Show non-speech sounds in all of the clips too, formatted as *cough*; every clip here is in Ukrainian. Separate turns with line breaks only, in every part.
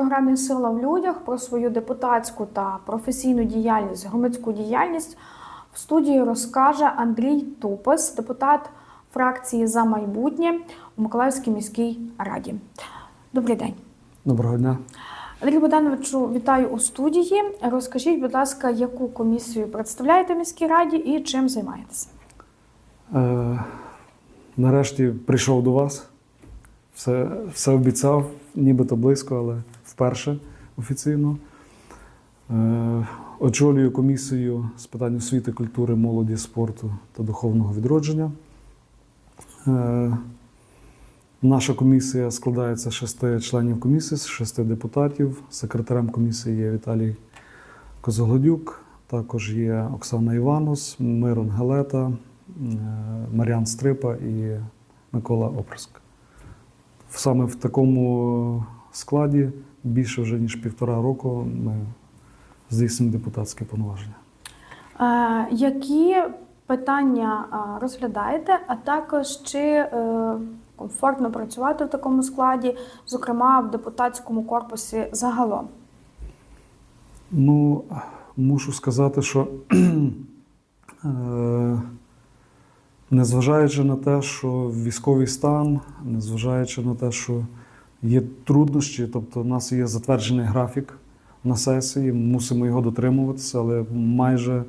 Програмі Сила в людях про свою депутатську та професійну діяльність, громадську діяльність в студії розкаже Андрій Тупес, депутат фракції за майбутнє у Миколаївській міській раді. Добрий день.
Доброго дня.
Андрій Богдановичу, вітаю у студії. Розкажіть, будь ласка, яку комісію представляєте в міській раді і чим займаєтеся?
Е, нарешті прийшов до вас. Все, все обіцяв, нібито близько, але вперше офіційно. Е, очолюю комісію з питань освіти, культури, молоді, спорту та духовного відродження. Е, наша комісія складається з шести членів комісії, з шести депутатів. Секретарем комісії є Віталій Козогодюк, також є Оксана Іванус, Мирон Гелета, е, Мар'ян Стрипа і Микола Оприск. Саме в такому складі більше вже ніж півтора року ми здійснюємо депутатське повноваження.
Е, які питання розглядаєте, а також чи е, комфортно працювати в такому складі, зокрема в депутатському корпусі загалом?
Ну, мушу сказати, що *clears throat* е, незважаючи на те, що військовий стан, незважаючи на те, що є труднощі, тобто у нас є затверджений графік на сесії, мусимо його дотримуватися, але майже,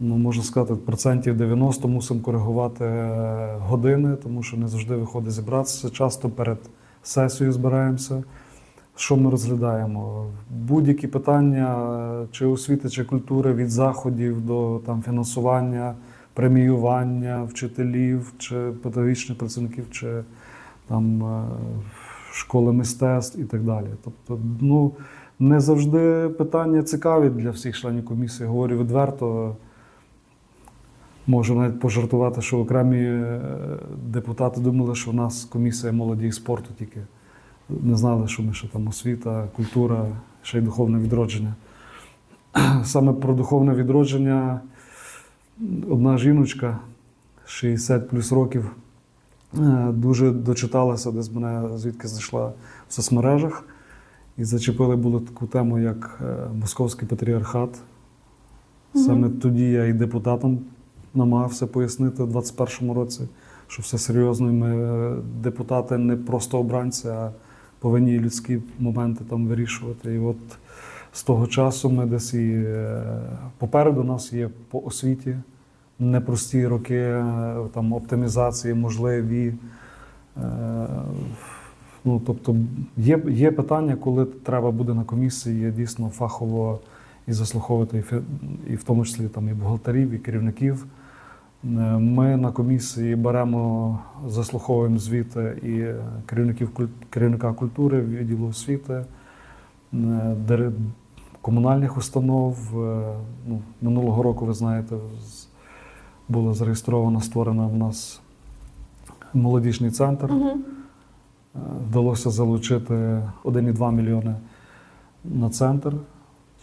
ну, можна сказати, процентів 90 мусимо коригувати е, години, тому що не завжди виходить зібратися. Часто перед сесією збираємося. Що ми розглядаємо? Будь-які питання е, чи освіти, чи культури від заходів до там, фінансування, преміювання вчителів, чи педагогічних працівників, чи там, е, школи мистецтв і так далі. Тобто, ну, не завжди питання цікаві для всіх членів комісії. Говорю відверто. Можу навіть пожартувати, що окремі е, депутати думали, що у нас комісія молоді і спорту тільки не знали, що ми ще там освіта, культура, ще й духовне відродження. *clears throat* Саме про духовне відродження одна жіночка 60 плюс років дуже дочиталася, десь мене звідки зайшла в соцмережах. І зачепили було таку тему, як е, Московський патріархат. Саме тоді я і депутатам намагався пояснити в 21-му році, що все серйозно, і ми е, депутати не просто обранці, а повинні людські моменти там вирішувати. І от з того часу ми десь і е, попереду нас є по освіті непрості роки е, там оптимізації, можливі. Е, Ну, тобто є, є питання, коли треба буде на комісії дійсно фахово і заслуховувати, і, в тому числі там, і бухгалтерів, і керівників. Е, Ми на комісії беремо, заслуховуємо звіти і керівників керівника культури, відділу освіти, комунальних установ. Ну, минулого року, ви знаєте, було зареєстровано, створено в нас молодіжний центр.
Угу.
Вдалося залучити 1,2 мільйони на центр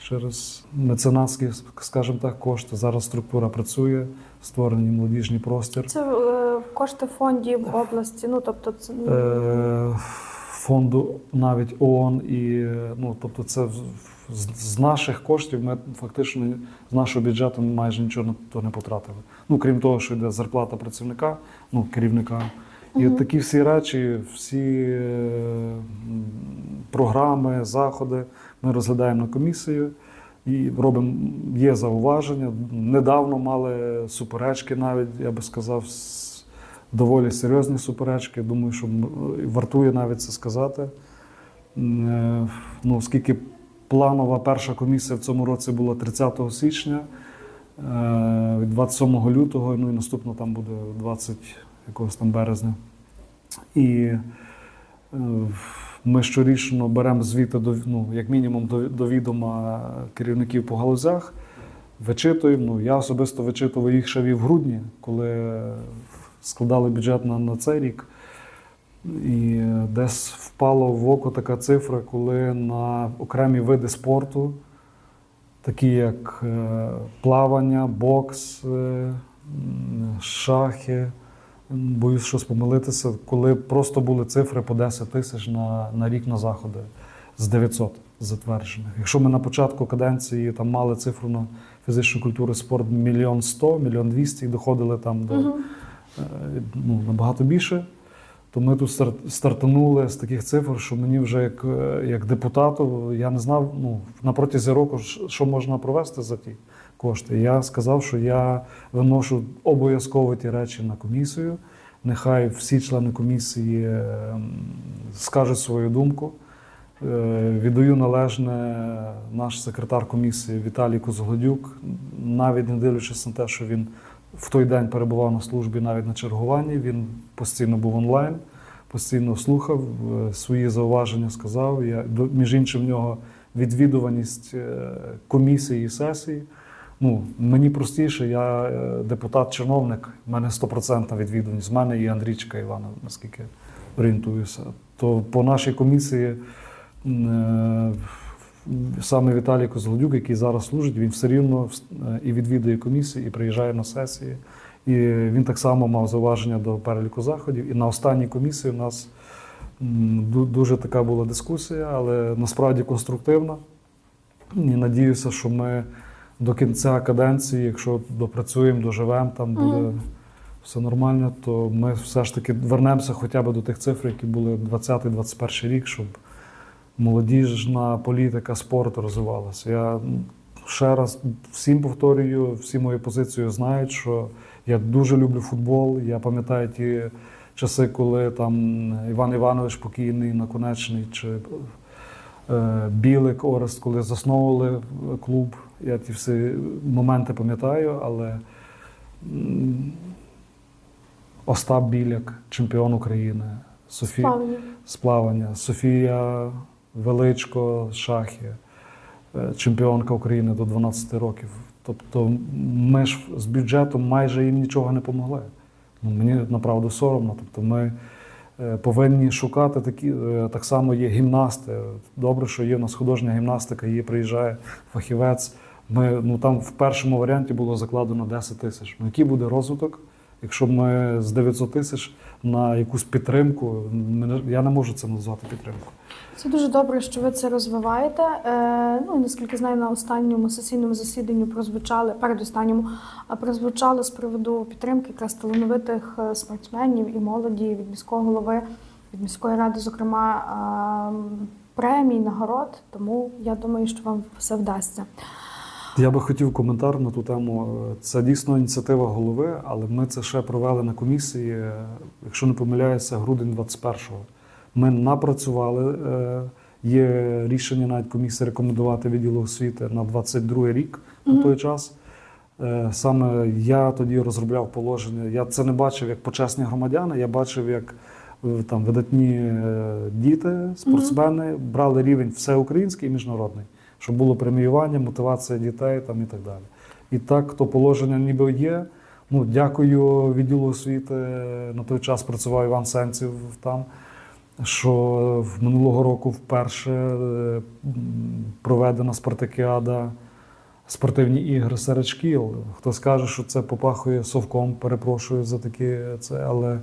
через меценатські, скажімо так, кошти. Зараз структура працює, створений молодіжний простір.
Це е, кошти фондів області. Ну тобто, це ну,
Е, Фонду навіть ООН і ну, тобто, це з, з наших коштів ми фактично з нашого бюджету майже нічого на то не потратили. Ну крім того, що йде зарплата працівника, ну керівника. І от такі всі речі, всі е, програми, заходи ми розглядаємо на комісію і робимо є зауваження. Недавно мали суперечки, навіть я би сказав, доволі серйозні суперечки. Думаю, що вартує навіть це сказати. Е, Ну, оскільки планова перша комісія в цьому році була 30 січня, 27 лютого, ну і наступно там буде 20 якогось там березня. І е, ми щорічно беремо звіти до ну, як мінімум до, до відома керівників по галузях, вичитуємо. Ну, я особисто вичитував їх ще в грудні, коли складали бюджет на, на цей рік. І десь впало в око така цифра, коли на окремі види спорту, такі як е, плавання, бокс, е, шахи, боюсь щось помилитися, коли просто були цифри по 10 тисяч на, на рік на заходи. з 900 затверджених. Якщо ми на початку каденції там мали цифру на фізичну культуру і спорт мільйон сто, мільйон двісті і доходили там до е, ну, набагато більше. То ми тут стартанули з таких цифр, що мені вже як, е, як депутату я не знав ну, на протязі року, що можна провести за ті кошти. Я сказав, що я виношу обов'язково ті речі на комісію. Нехай всі члени комісії е, скажуть свою думку. Е, Віддаю належне наш секретар комісії Віталій Козголодюк, навіть не дивлячись на те, що він в той день перебував на службі навіть на чергуванні. Він постійно був онлайн, постійно слухав е, свої зауваження, сказав. Я між іншим, в нього відвідуваність е, комісії і сесії. Ну, мені простіше, я е, депутат-чиновник, в мене 100% відвідуваність. В мене і Андрійчика Івана, наскільки орієнтуюся. То по нашій комісії саме Віталій Козлодюк, який зараз служить, він все рівно е, і відвідує комісії, і приїжджає на сесії. І він так само мав зауваження до переліку заходів. І на останній комісії у нас дуже така була дискусія, але насправді конструктивна. І надіюся, що ми до кінця каденції, якщо допрацюємо, доживемо, там буде
Мгм.
все нормально, то ми все ж таки вернемося хоча б до тих цифр, які були 20-21 рік, щоб молодіжна політика спорту розвивалася. Я ще раз всім повторюю, всі мою позицію знають, що я дуже люблю футбол. Я пам'ятаю ті часи, коли там Іван Іванович покійний, наконечний, чи е, Білик Орест, коли засновували клуб. Я ті всі моменти пам'ятаю, але Остап Біляк, чемпіон України, Софія
Плавання.
з плавання, Софія Величко шахи, е, чемпіонка України до 12 років. Тобто ми ж з бюджетом майже їм нічого не помогли. Ну, мені направду соромно. Тобто ми е, повинні шукати такі, е, так само є гімнасти. Добре, що є в нас художня гімнастика, є приїжджає фахівець. Ми, ну, там в першому варіанті було закладено 10 тисяч. Ну, який буде розвиток, якщо ми з 900 тисяч на якусь підтримку, я не можу це назвати підтримкою.
Це дуже добре, що ви це розвиваєте. Е, ну наскільки знаю, на останньому сесійному засіданні прозвучали передостанньому, а прозвучало з приводу підтримки якраз талановитих е, спортсменів і молоді від міського голови, від міської ради, зокрема е, премій, нагород. Тому я думаю, що вам все вдасться.
Я би хотів коментар на ту тему. Це дійсно ініціатива голови, але ми це ще провели на комісії, якщо не помиляюся, грудень 21-го. Ми напрацювали. е, Є рішення навіть комісії рекомендувати відділу освіти на 22 рік на той час. Е, Саме я тоді розробляв положення. Я це не бачив як почесні громадяни, я бачив, як е, там видатні діти, спортсмени брали рівень всеукраїнський і міжнародний, щоб було преміювання, мотивація дітей там, і так далі. І так, то положення ніби є. Ну, дякую відділу освіти. На той час працював Іван Сенців там. Що в минулого року вперше е, проведена спартакіада спортивні ігри серед шкіл. Хто скаже, що це попахує совком, перепрошую за таке це, але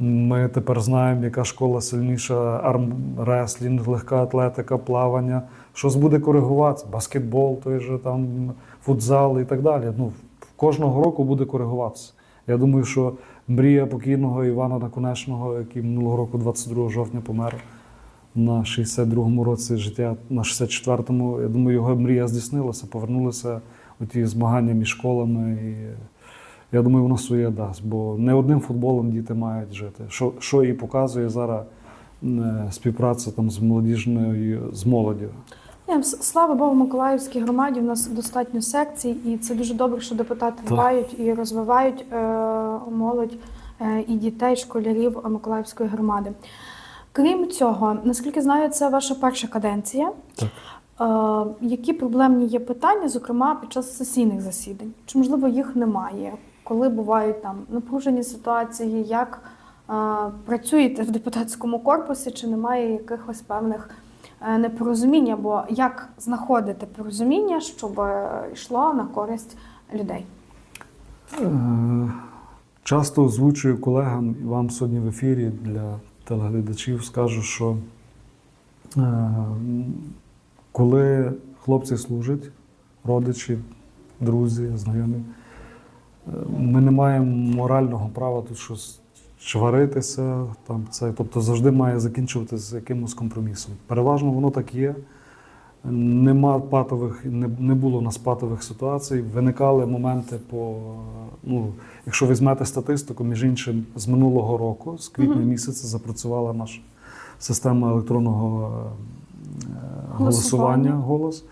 ми тепер знаємо, яка школа сильніша, армреслінг, легка атлетика, плавання. Щось буде коригуватися, баскетбол, той же там футзал і так далі. Ну, кожного року буде коригуватися. Я думаю, що мрія покійного Івана Наконечного, який минулого року, 22 жовтня, помер на 62-му році життя, на 64-му, я думаю, його мрія здійснилася, повернулися у ті змагання між школами. І я думаю, воно своє дасть, бо не одним футболом діти мають жити. Що, що і показує зараз е, співпраця там з молодіжною, з молоддю.
Слава Богу, Миколаївській громаді в нас достатньо секцій, і це дуже добре, що депутати дбають і розвивають е, молодь е, і дітей, школярів Миколаївської громади. Крім цього, наскільки знаю, це ваша перша каденція.
Так.
Е, які проблемні є питання, зокрема під час сесійних засідань? Чи можливо їх немає? Коли бувають там напружені ситуації, як е, працюєте в депутатському корпусі, чи немає якихось певних е, непорозумінь, або як знаходити порозуміння, щоб е, йшло на користь людей?
Часто озвучую колегам і вам сьогодні в ефірі для телеглядачів, скажу, що Коли хлопці служать, родичі, друзі, знайомі, ми не маємо морального права тут щось чваритися. Там, це, тобто завжди має закінчуватися якимось компромісом. Переважно воно так є. Нема патових, не, не було у нас патових ситуацій. Виникали моменти по. Ну, якщо візьмете статистику, між іншим, з минулого року, з квітня
Мгм.
місяця, запрацювала наша система електронного е,
Голосування.
голосування голос.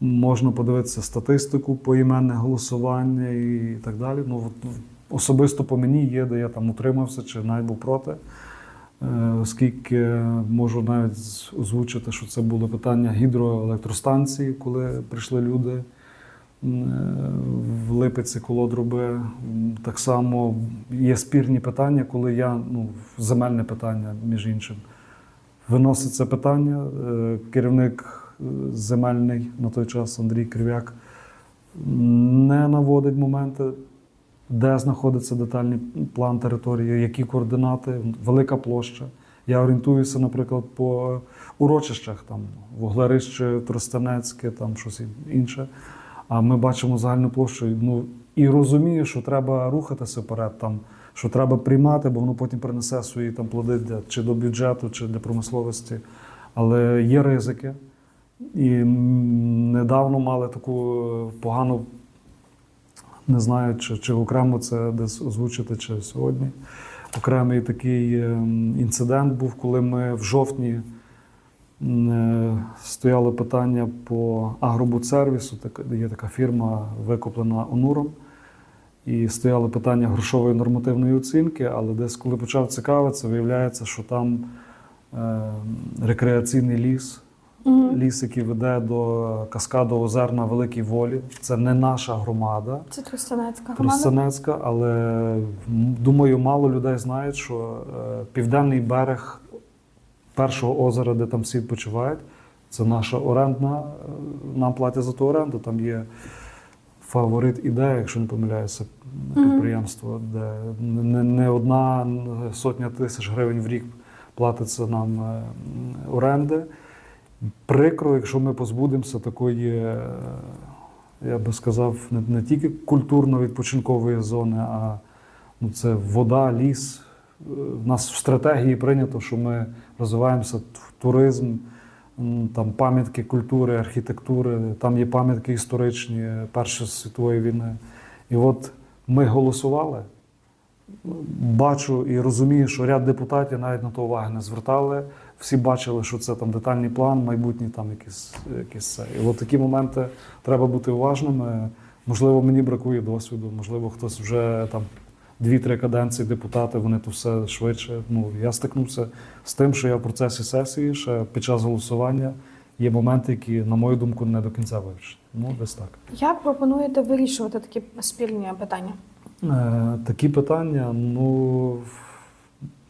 Можна подивитися статистику, поіменне голосування і так далі. Ну, от, особисто по мені є, де я там утримався чи навіть був проти. Е, Оскільки можу навіть озвучити, що це було питання гідроелектростанції, коли прийшли люди е, в Липиці колодруби. М, Так само є спірні питання, коли я, ну, земельне питання, між іншим, виносить це питання. Е, Керівник земельний на той час Андрій Крив'як не наводить моменти, де знаходиться детальний план території, які координати, велика площа. Я орієнтуюся, наприклад, по урочищах, там Вуглерище, Тростянецьке, там щось інше. А ми бачимо загальну площу. Ну і розумію, що треба рухатися вперед, там, що треба приймати, бо воно потім принесе свої там плоди для, чи до бюджету, чи для промисловості. Але є ризики. І недавно мали таку е, погану, не знаю, чи, чи окремо це десь озвучити, чи сьогодні. Окремий такий ем, інцидент був, коли ми в жовтні е, стояло питання по агробудсервісу, є така фірма, викуплена Онуром. І стояло питання грошової нормативної оцінки, але десь, коли почав цікавитися, виявляється, що там е, рекреаційний ліс,
Мгм.
ліс, який веде до каскаду озер на Великій Волі. Це не наша громада,
Це Тростянецька громада.
Тростянецька, але думаю, мало людей знають, що е, південний берег першого озера, де там всі відпочивають, це наша орендна. е, Нам платять за ту оренду. Там є фаворит ідея, якщо не помиляюся, підприємство, де не, не одна сотня тисяч гривень в рік платиться нам е, оренди. Прикро, якщо ми позбудемося такої, е, я би сказав, не, не тільки культурно-відпочинкової зони, а ну, це вода, ліс. Е, В нас в стратегії прийнято, що ми розвиваємося в туризм, там пам'ятки культури, архітектури, там є пам'ятки історичні е, Першої світової війни. І от ми голосували. Бачу і розумію, що ряд депутатів навіть на то уваги не звертали. Всі бачили, що це там детальний план, майбутній там якісь, якісь це. І от такі моменти треба бути уважними. Можливо, мені бракує досвіду, можливо, хтось вже там дві-три каденції депутати, вони то все швидше. Ну, я стикнувся з тим, що я в процесі сесії, ще під час голосування є моменти, які, на мою думку, не до кінця вивчені. Ну, десь так.
Як пропонуєте вирішувати такі спільні питання?
Е, Такі питання, ну,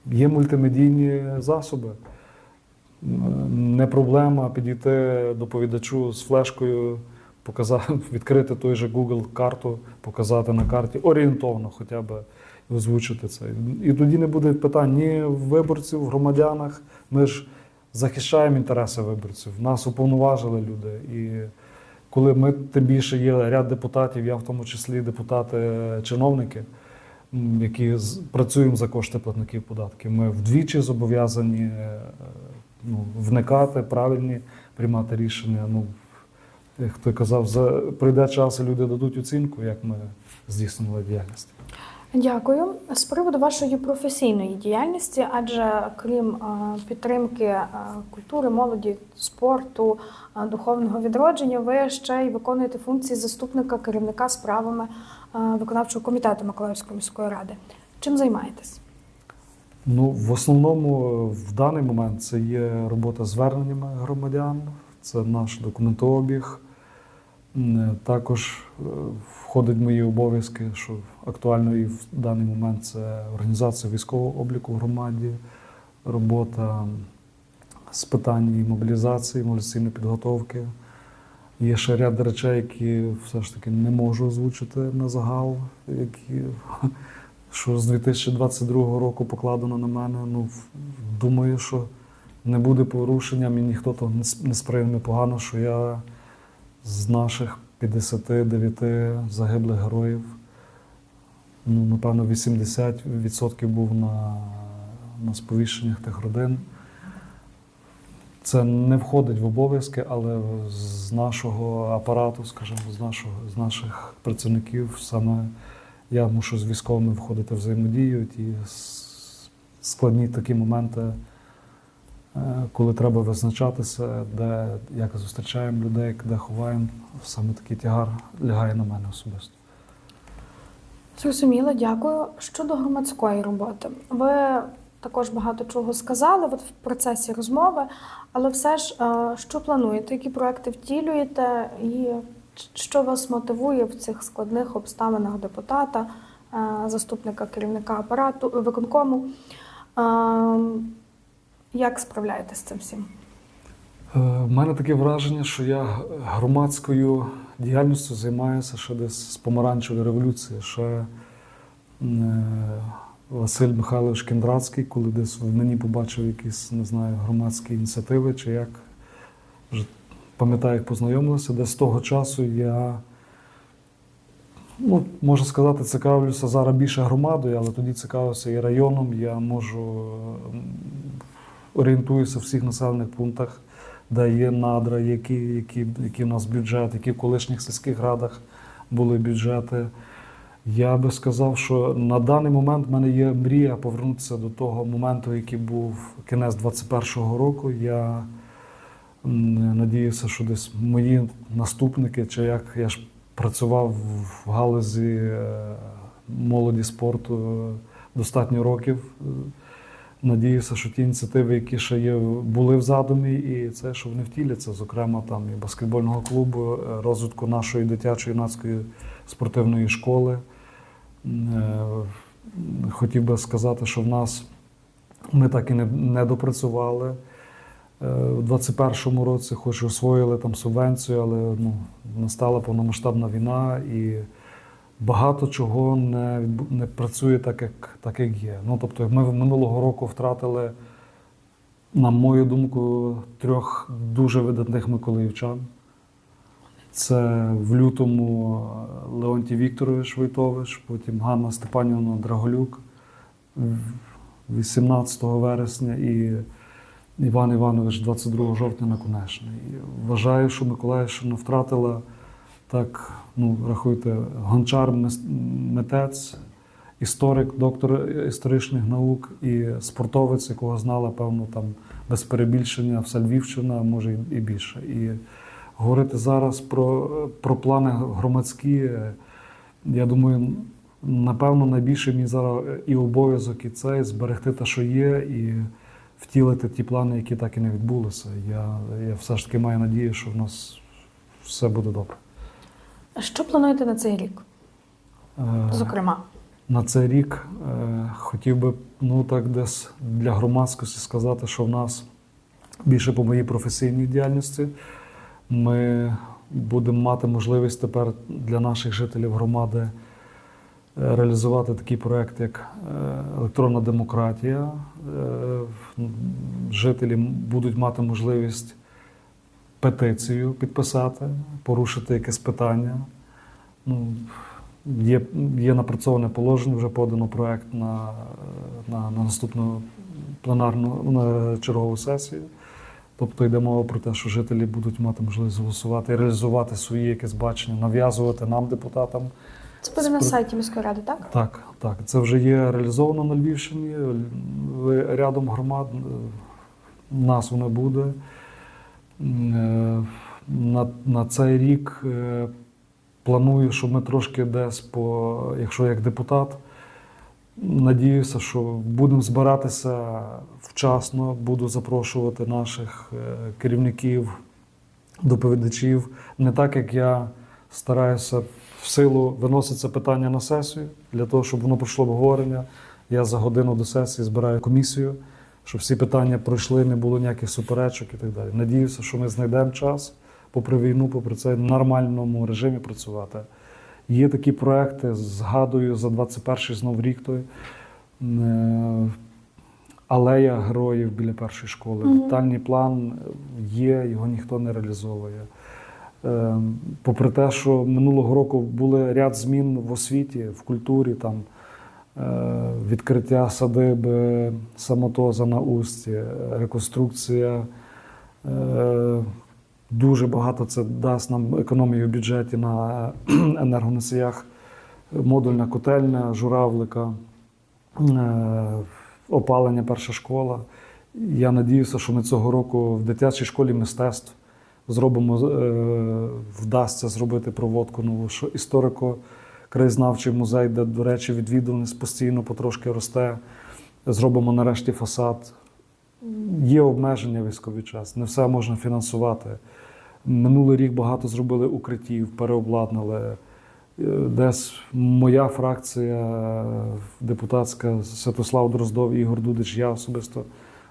є мультимедійні засоби. Не проблема підійти доповідачу з флешкою, показати, *laughs* відкрити той же Google карту, показати на карті орієнтовно хоча б озвучити це. І тоді не буде питань ні в виборців, в громадянах. Ми ж захищаємо інтереси виборців. Нас уповноважили люди. І коли ми тим більше є ряд депутатів, я в тому числі депутати-чиновники, які працюємо за кошти платників податків. Ми вдвічі зобов'язані е, ну, вникати, правильні приймати рішення. Ну, як хто казав, за прийде час, люди дадуть оцінку, як ми здійснили діяльність.
Дякую. З приводу вашої професійної діяльності, адже крім е, підтримки е, культури, молоді, спорту, е, духовного відродження, ви ще й виконуєте функції заступника керівника справами виконавчого комітету Миколаївської міської ради. Чим займаєтесь?
Ну, в основному е, в даний момент це є робота з зверненнями громадян, це наш документообіг. Е, Також е, входить в мої обов'язки, що актуально і в даний момент це організація військового обліку в громаді, робота з питань і мобілізації, мобілізаційної підготовки. Є ще ряд речей, які все ж таки не можу озвучити на загал, які що з 2022 року покладено на мене. Ну, думаю, що не буде порушенням і ніхто то не с- не сприйме погано, що я з наших 59 загиблих героїв, ну, напевно, 80% був на, на сповіщеннях тих родин. Це не входить в обов'язки, але з нашого апарату, скажімо, з, нашого, з наших працівників саме я мушу з військовими входити взаємодію. Ті складні такі моменти, е, коли треба визначатися, де як зустрічаємо людей, де ховаємо, саме такий тягар лягає на мене особисто.
Зрозуміло, дякую. Щодо громадської роботи, ви також багато чого сказали от в процесі розмови, але все ж, е, що плануєте, які проекти втілюєте, і що вас мотивує в цих складних обставинах депутата, е, заступника керівника апарату виконкому? Е, Як справляєтесь з цим всім?
У мене таке враження, що я громадською діяльністю займаюся ще десь з помаранчевої революції. Ще е, Василь Михайлович Кендрацький, коли десь в мені побачив якісь, не знаю, громадські ініціативи, чи як пам'ятаю, як познайомилися, десь з того часу я, ну, можна сказати, цікавлюся зараз більше громадою, але тоді цікавився і районом. Я можу орієнтуюся в всіх населених пунктах, де є надра, які, які, які в нас бюджет, які в колишніх сільських радах були бюджети. Я би сказав, що на даний момент в мене є мрія повернутися до того моменту, який був кінець 21-го року. Надіюся, що десь мої наступники, чи як я ж працював в галузі е, молоді спорту е, достатньо років. Надіюся, що ті ініціативи, які ще є, були в задумі, і це, що вони втіляться, зокрема там і баскетбольного клубу, е, розвитку нашої дитячої юнацької спортивної школи. Хотів би сказати, що в нас ми так і не допрацювали. Е, У 21-му році, хоч освоїли там субвенцію, але ну, настала повномасштабна війна і багато чого не, не працює так, як, так, як є. Ну, тобто, ми минулого року втратили, на мою думку, трьох дуже видатних миколаївчан. Це в лютому Леонтій Вікторович Войтович, потім Ганна Степанівна Драголюк 18 вересня і Іван Іванович 22 жовтня на Конечний. І Вважаю, що Миколаївщина втратила так, ну, рахуйте, гончар, митець, історик, доктор історичних наук і спортовець, якого знала, певно, там без перебільшення вся Львівщина, може і більше. І говорити зараз про, про плани громадські, я думаю, напевно, найбільший мій зараз і обов'язок, і це зберегти те, що є, і втілити ті плани, які так і не відбулися. Я, я все ж таки маю надію, що в нас все буде добре.
Що плануєте на цей рік?
Е,
Зокрема,
На цей рік е, хотів би ну так десь для громадськості сказати, що в нас більше по моїй професійній діяльності. Ми будемо мати можливість тепер для наших жителів громади реалізувати такий проект, як е, електронна демократія. Е, Жителі будуть мати можливість петицію підписати, порушити якесь питання. Ну, Є, є напрацьоване положення, вже подано проект на, на, на наступну пленарну на чергову сесію. Тобто йде мова про те, що жителі будуть мати можливість голосувати і реалізувати свої якесь бачення, нав'язувати нам, депутатам.
Це буде на сайті міської ради, так?
Так, так. Це вже є реалізовано на Львівщині. Рядом громад нас воно буде. Е, На, на цей рік е, планую, що ми трошки десь по, якщо як депутат, надіюся, що будемо збиратися вчасно, буду запрошувати наших е, керівників, доповідачів. Не так, як я стараюся в силу виносити це питання на сесію для того, щоб воно пройшло обговорення. Я за годину до сесії збираю комісію, щоб всі питання пройшли, не було ніяких суперечок і так далі. Надіюся, що ми знайдемо час, попри війну, попри це в нормальному режимі працювати. Є такі проекти, згадую за 21-й знов рік той. е, алея героїв біля першої школи. Детальний план є, його ніхто не реалізовує. Е, Попри те, що минулого року були ряд змін в освіті, в культурі, там е, відкриття садиби, самотоза на усті, реконструкція. Е, Дуже багато це дасть нам економію в бюджеті на *clears throat* енергоносіях, модульна котельня, журавлика, е, опалення перша школа. Я надіюся, що ми цього року в дитячій школі мистецтв зробимо, е, вдасться зробити проводку нову, що історико-краєзнавчий музей, де, до речі, відвідуваність постійно потрошки росте. Зробимо нарешті фасад. Є обмеження військовий час, не все можна фінансувати. Минулий рік багато зробили укриттів, переобладнали. Е, Десь моя фракція депутатська Святослав Дроздов Ігор Дудич, я особисто.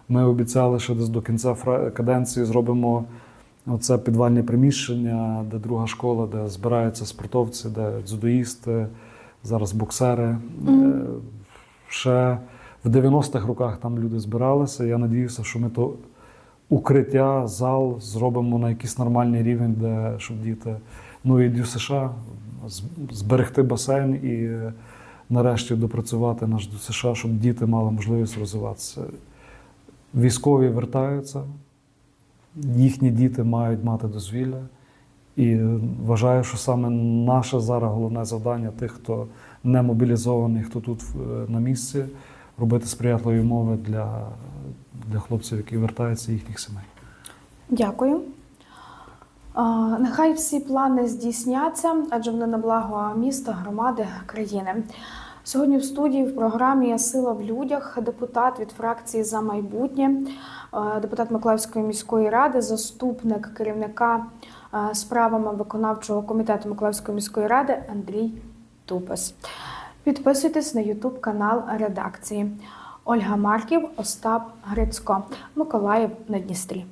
Ми обіцяли, що десь до кінця каденції зробимо оце підвальне приміщення, де друга школа, де збираються спортовці, де дзюдоїсти, зараз боксери. Е, Ще в 90-х роках там люди збиралися. Я надіюся, що ми то укриття, зал зробимо на якийсь нормальний рівень, де щоб діти. Ну і ДЮСШ США зберегти басейн і нарешті допрацювати наш ДЮСШ, щоб діти мали можливість розвиватися. Військові вертаються, їхні діти мають мати дозвілля. І вважаю, що саме наше зараз головне завдання тих, хто не мобілізований, хто тут е, на місці, робити сприятливі умови для, для хлопців, які вертаються, їхніх сімей.
Дякую. Нехай всі плани здійсняться, адже вони на благо міста, громади, країни. Сьогодні в студії в програмі Сила в людях депутат від фракції за майбутнє, е, депутат Миколаївської міської ради, заступник керівника е, справами виконавчого комітету Миколаївської міської ради Андрій Тупес. Підписуйтесь на Ютуб канал редакції. Ольга Марків, Остап Грицько, Миколаїв на Дністрі.